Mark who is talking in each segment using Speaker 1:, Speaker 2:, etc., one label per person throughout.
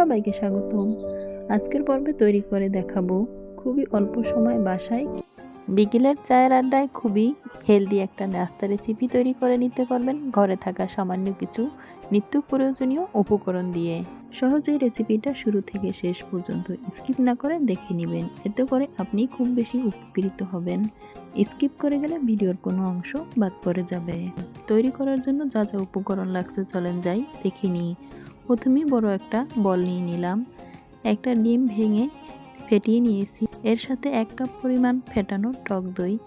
Speaker 1: সবাইকে স্বাগতম। আজকের পর্বে তৈরি করে দেখাবো খুবই অল্প সময় বাসায় বিকেলের চায়ের আড্ডায় খুবই হেলদি একটা নাস্তা রেসিপি তৈরি করে নিতে পারবেন। ঘরে থাকা সামান্য কিছু নিত্য প্রয়োজনীয় উপকরণ দিয়ে। সহজেই রেসিপিটা শুরু থেকে শেষ পর্যন্ত স্কিপ না করে দেখে নেবেন। এতে করে আপনি খুব বেশি উপকৃত হবেন। স্কিপ করে গেলে ভিডিওর কোনো অংশ বাদ পড়ে যাবে। তৈরি করার জন্য যা যা উপকরণ লাগছে চলেন যাই, দেখে নিই। প্রথমেই বড় একটা বল নিয়ে নিলাম। একটা ডিম ভেঙে ফেটিয়ে নিয়েছি। এর সাথে এক কাপ পরিমাণ ফেটানো টক দই,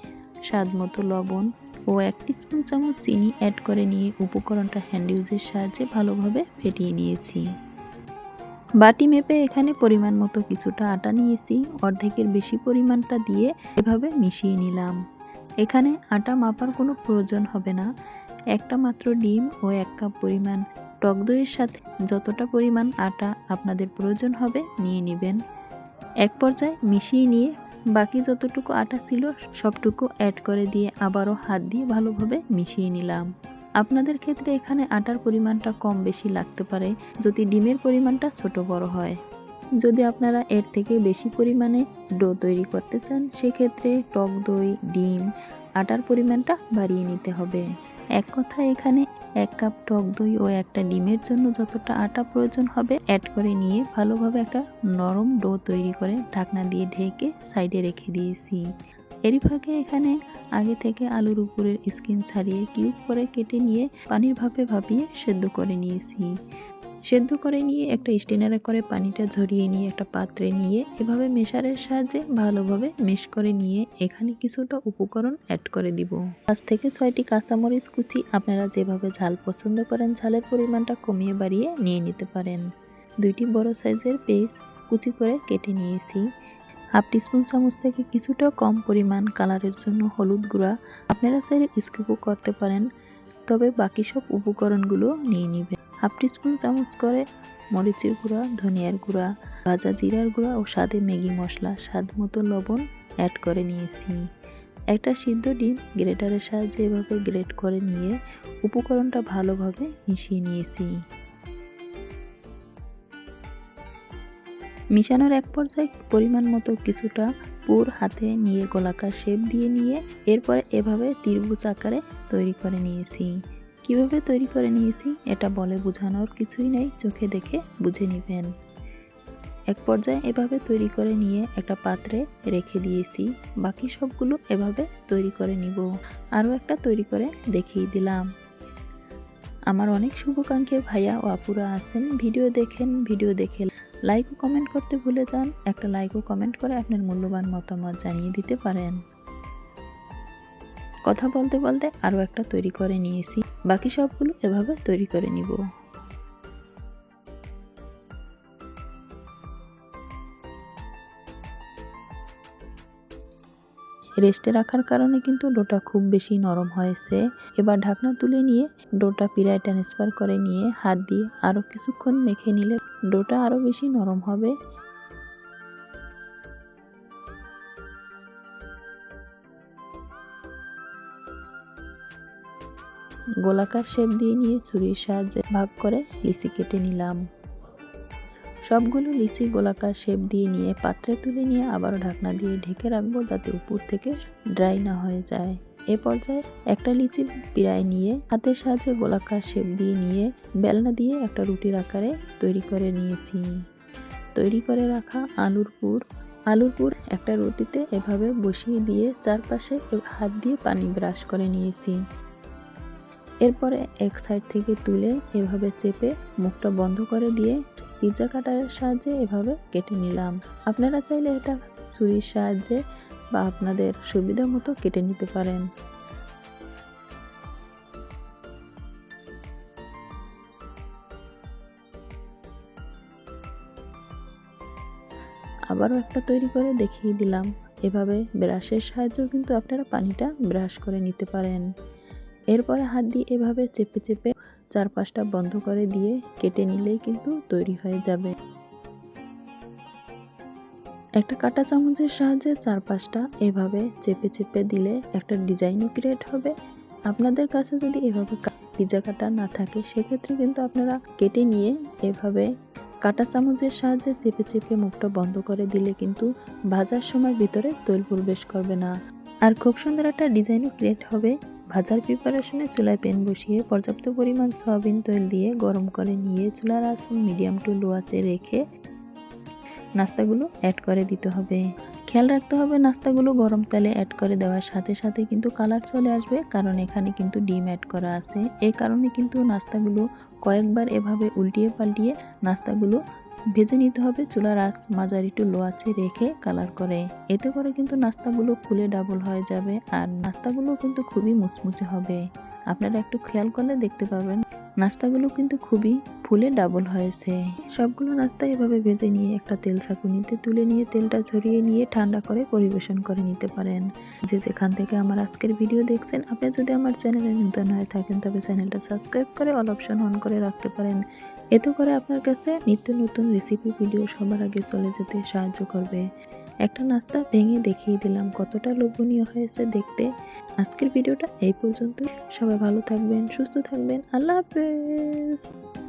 Speaker 1: স্বাদ মতো লবণ ও এক স্পুন চামচ চিনি অ্যাড করে নিয়ে উপকরণটা হ্যান্ড ইউজের সাহায্যে ভালোভাবে ফেটিয়ে নিয়েছি। বাটি মেপে এখানে পরিমাণ মতো কিছুটা আটা নিয়েছি। অর্ধেকের বেশি পরিমাণটা দিয়ে এভাবে মিশিয়ে নিলাম। এখানে আটা মাপার কোনো প্রয়োজন হবে না। একটা মাত্র ডিম ও এক কাপ পরিমাণ টক দইয়ের সাথে যতটা পরিমাণ আটা আপনাদের প্রয়োজন হবে নিয়ে নেবেন। এক পর্যায়ে মিশিয়ে নিয়ে বাকি যতটুকু আটা ছিল সবটুকু অ্যাড করে দিয়ে আবারও হাত দিয়ে ভালোভাবে মিশিয়ে নিলাম। আপনাদের ক্ষেত্রে এখানে আটার পরিমাণটা কম বেশি লাগতে পারে যদি ডিমের পরিমাণটা ছোট বড় হয়। যদি আপনারা এর থেকে বেশি পরিমাণে ডো তৈরি করতে চান, সেক্ষেত্রে টক দই, ডিম, আটার পরিমাণটা বাড়িয়ে নিতে হবে। এক কথা এখানে এক কাপ টক দই ও একটা ডিমের জন্য যতটা আটা প্রয়োজন হবে অ্যাড করে নিয়ে ভালোভাবে একটা নরম ডো তৈরি করে ঢাকনা দিয়ে ঢেকে সাইডে রেখে দিয়েছি। এরই ফাঁকে এখানে আগে থেকে আলুর উপরের স্কিন ছাড়িয়ে কিউব করে কেটে নিয়ে পানির ভাপে ভাপিয়ে সেদ্ধ করে নিয়েছি। সেদ্ধ করে নিয়ে একটা স্টেনারে করে পানিটা ঝরিয়ে নিয়ে, একটা পাত্রে নিয়ে, এভাবে মেশারের সাহায্যে ভালোভাবে মেশ করে নিয়ে এখানে কিছুটা উপকরণ অ্যাড করে দিব। পাঁচ থেকে ছয়টি কাঁচামরিচ কুচি আপনারা যেভাবে ঝাল পছন্দ করেন, ঝালের পরিমাণটা কমিয়ে বাড়িয়ে নিয়ে নিতে পারেন। দুইটি বড় সাইজের পেস্ট কুচি করে কেটে নিয়েছি। হাফ টিস্পুন চামচ থেকে কিছুটা কম পরিমাণ কালারের জন্য হলুদ গুঁড়া আপনারা চাইলে স্কিপও করতে পারেন, তবে বাকি সব উপকরণগুলো নিয়ে নেবেন। হাফ টিস্পুন চামচ করে মরিচের গুঁড়া, ধনিয়ার গুঁড়া, ভাজা জিরার গুঁড়া ও স্বাদে ম্যাগি মশলা। স্বাদ মতো লবণ অ্যাড করে নিয়েছি। একটা সিদ্ধ ডিম গ্রেটারের সাহায্যে এভাবে গ্রেট করে নিয়ে উপকরণটা ভালোভাবে মিশিয়ে নিয়েছি। মিশানোর এক পর্যায়ে পরিমাণ মতো কিছুটা পুর হাতে নিয়ে গোলাকার শেপ দিয়ে নিয়ে এরপরে এভাবে ত্রিভুজ আকারে তৈরি করে নিয়েছি। কীভাবে তৈরি করে নিয়েছি, এটা বলে বোঝানোর কিছুই নেই, চোখে দেখে বুঝে নেবেন। এক পর্যায়ে এভাবে তৈরি করে নিয়ে একটা পাত্রে রেখে দিয়েছি, বাকি সবগুলো এভাবে তৈরি করে নিব। আরও একটা তৈরি করে দেখিয়ে দিলাম। আমার অনেক শুভাকাঙ্ক্ষী ভাইয়া ও আপুরা আছেন, ভিডিও দেখেন, ভিডিও দেখে লাইক ও কমেন্ট করতে ভুলে যান। একটা লাইক ও কমেন্ট করে আপনার মূল্যবান মতামত জানিয়ে দিতে পারেন। কথা বলতে বলতে আরও একটা তৈরি করে নিয়েছি। বাকি সবগুলো এভাবে তৈরি করে নিব। রেস্টে রাখার কারণে কিন্তু ডোটা খুব বেশি নরম হয়েছে। এবার ঢাকনা তুলে নিয়ে ডোটা পিড়ায় ট্রান্সফার করে নিয়ে হাত দিয়ে আরও কিছুক্ষণ মেখে নিলে ডোটা আরও বেশি নরম হবে। গোলাকার শেপ দিয়ে নিয়ে ছুরির সাহায্যে ভাগ করে লিচি কেটে নিলাম। সবগুলো লিচি গোলাকার শেপ দিয়ে নিয়ে পাত্রে তুলে নিয়ে আবারও ঢাকনা দিয়ে ঢেকে রাখব যাতে উপর থেকে ড্রাই না হয়ে যায়। এ পর্যায়ে একটা লিচি পিড়ায় নিয়ে হাতের সাহায্যে গোলাকার শেপ দিয়ে নিয়ে বেলনা দিয়ে একটা রুটির আকারে তৈরি করে নিয়েছি। তৈরি করে রাখা আলুর পুর। আলুর পুর একটা রুটিতে এভাবে বসিয়ে দিয়ে চারপাশে হাত দিয়ে পানি ব্রাশ করে নিয়েছি। এরপরে এক সাইড থেকে তুলে এভাবে চেপে মুখটা বন্ধ করে দিয়ে পিৎজা কাটারের সাহায্যে এভাবে কেটে নিলাম। আপনারা চাইলে এটা ছুরির সাহায্যে বা আপনাদের সুবিধা মতো কেটে নিতে পারেন। আবারও একটা তৈরি করে দেখিয়ে দিলাম। এভাবে ব্রাশের সাহায্যেও কিন্তু আপনারা পানিটা ব্রাশ করে নিতে পারেন। এরপরে হাত দিয়ে এভাবে চেপে চেপে চারপাশটা বন্ধ করে দিয়ে কেটে নিলেই কিন্তু তৈরি হয়ে যাবে। একটা কাটা চামচের সাহায্যে চারপাশটা এভাবে চেপে চেপে দিলে একটা ডিজাইনও ক্রিয়েট হবে। আপনাদের কাছে যদি এভাবে পিজা কাটা না থাকে, সেক্ষেত্রে কিন্তু আপনারা কেটে নিয়ে এভাবে কাটা চামচের সাহায্যে চেপে চেপে মুখটা বন্ধ করে দিলে কিন্তু ভাজার সময় ভিতরে তৈল প্রবেশ করবে না। আর খুব সুন্দর একটা ডিজাইনও ক্রিয়েট হবে। ভাজার প্রিপারেশনে চুলায় প্যান বসিয়ে পর্যাপ্ত পরিমাণ সয়াবিন তৈল দিয়ে গরম করে নিয়ে চুলার আঁচ মিডিয়াম টু লো আঁচে রেখে নাস্তাগুলো অ্যাড করে দিতে হবে। খেয়াল রাখতে হবে নাস্তাগুলো গরম তেলে অ্যাড করে দেওয়ার সাথে সাথে কিন্তু কালার চলে আসবে, কারণ এখানে কিন্তু ডিম অ্যাড করা আছে। এই কারণে কিন্তু নাস্তাগুলো কয়েকবার এভাবে উল্টিয়ে পাল্টিয়ে নাস্তাগুলো ভেজে নিতে হবে। চুলার আঁচ মাঝারি একটু লো আছে রেখে কালার করে। এতে করে কিন্তু নাস্তাগুলো ফুলে ডাবল হয়ে যাবে আর নাস্তাগুলো কিন্তু খুবই মুচমুচে হবে। আপনারা একটু খেয়াল করলে দেখতে পাবেন। নাস্তাগুলো কিন্তু খুবই ফুলে ডাবল হয়েছে। সবগুলো নাস্তা এভাবে ভেজে নিয়ে একটা তেল ছাঁকুনিতে তুলে নিয়ে তেলটা ঝরিয়ে নিয়ে ঠান্ডা করে পরিবেশন করে নিতে পারেন। যে যেখান থেকে আমার আজকের ভিডিও দেখছেন, আপনি যদি আমার চ্যানেলে নতুন হয়ে থাকেন, তবে চ্যানেলটা সাবস্ক্রাইব করে অল অপশন অন করে রাখতে পারেন। এতে করে আপনার কাছে নিত্য নতুন রেসিপি ভিডিও সবার আগে চলে যেতে সাহায্য করবে। একটা নাস্তা ভেঙে দেখিয়ে দিলাম কতটা লোভনীয় হয়েছে দেখতে। আজকের ভিডিওটা এই পর্যন্ত সবাই ভালো থাকবেন, সুস্থ থাকবেন। আল্লাহ হাফেজ।